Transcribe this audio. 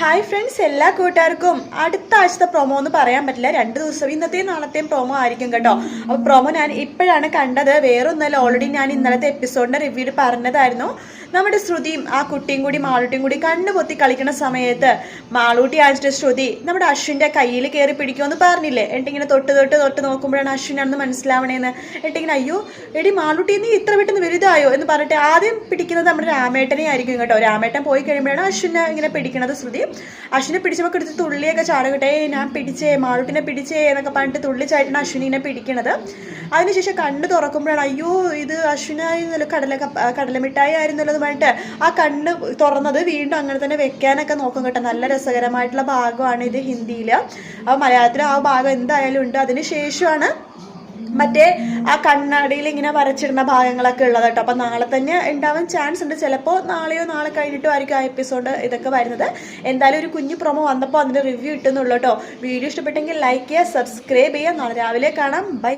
Hi friends എല്ലാ കൂട്ടുകാർക്കും അടുത്ത ആഴ്ചത്തെ പ്രൊമോ എന്ന് പറയാൻ പറ്റില്ല. രണ്ട് ദിവസം ഇന്നത്തെയും നാളത്തെയും പ്രൊമോ ആയിരിക്കും കേട്ടോ. അപ്പോൾ പ്രൊമോ ഞാൻ ഇപ്പോഴാണ് കണ്ടത്. വേറൊന്നല്ല ഓൾറെഡി ഞാൻ ഇന്നലത്തെ എപ്പിസോഡിന്റെ റിവ്യൂവിൽ പറഞ്ഞതായിരുന്നു. നമ്മുടെ ശ്രുതിയും ആ കുട്ടിയും കൂടി മാളൂട്ടിയും കൂടി കണ്ണു പൊത്തി കളിക്കുന്ന സമയത്ത് മാളൂട്ടി ആയിട്ട് ശ്രുതി നമ്മുടെ അശ്വിന്റെ കയ്യിൽ കയറി പിടിക്കുമെന്ന് പറഞ്ഞില്ലേ? എന്നിട്ടിങ്ങനെ തൊട്ട് തൊട്ട് തൊട്ട് നോക്കുമ്പോഴാണ് അശ്വിനാണെന്ന് മനസ്സിലാവണേന്ന്. എന്നിട്ടിങ്ങനെ അയ്യോ എടി മാളൂട്ടി നീ ഇത്ര പെട്ടെന്ന് വലുതായോ? എന്ന് പറഞ്ഞിട്ട് ആദ്യം പിടിക്കുന്നത് നമ്മുടെ രാമേട്ടനെ ആയിരിക്കും കേട്ടോ. രാമേട്ടൻ പോയി കഴിയുമ്പോഴാണ് അശ്വിനെ ഇങ്ങനെ പിടിക്കണത് ശ്രുതി. അശ്വിനെ പിടിച്ചപ്പോൾ എടുത്ത് തുള്ളിയൊക്കെ ചാടുകട്ടെ ഞാൻ പിടിച്ചേ മാളൂട്ടിനെ പിടിച്ചേ എന്നൊക്കെ പറഞ്ഞിട്ട് തുള്ളി അശ്വിനെ പിടിക്കണത്. അതിനുശേഷം കണ്ണ് തുറക്കുമ്പോഴാണ് അയ്യോ ഇത് അശ്വിനായിരുന്നല്ലോ കടല കടലമിട്ടായി ആയിരുന്നല്ലോ എന്ന് പറഞ്ഞിട്ട് ആ കണ്ണ് തുറന്നത് വീണ്ടും അങ്ങനെ തന്നെ വെക്കാനൊക്കെ നോക്കും കേട്ടോ. നല്ല രസകരമായിട്ടുള്ള ഭാഗമാണ് ഇത് ഹിന്ദിയിൽ ആ മലയാളത്തിൽ ആ ഭാഗം എന്തായാലും ഉണ്ട്. അതിന് ശേഷമാണ് മറ്റേ ആ കണ്ണാടിയിൽ ഇങ്ങനെ വരച്ചിടുന്ന ഭാഗങ്ങളൊക്കെ ഉള്ളത് കേട്ടോ. അപ്പം നാളെ തന്നെ ഉണ്ടാവാൻ ചാൻസ് ഉണ്ട്. ചിലപ്പോൾ നാളെയോ നാളെ കഴിഞ്ഞിട്ടോ ആയിരിക്കും ആ എപ്പിസോഡ് ഇതൊക്കെ വരുന്നത്. എന്തായാലും ഒരു കുഞ്ഞു പ്രൊമോ വന്നപ്പോൾ അതിന്റെ റിവ്യൂ ഇട്ടുന്നുള്ളൂ കേട്ടോ. വീഡിയോ ഇഷ്ടപ്പെട്ടെങ്കിൽ ലൈക്ക് ചെയ്യുക സബ്സ്ക്രൈബ് ചെയ്യുക. നാളെ രാവിലെ കാണാം. ബൈ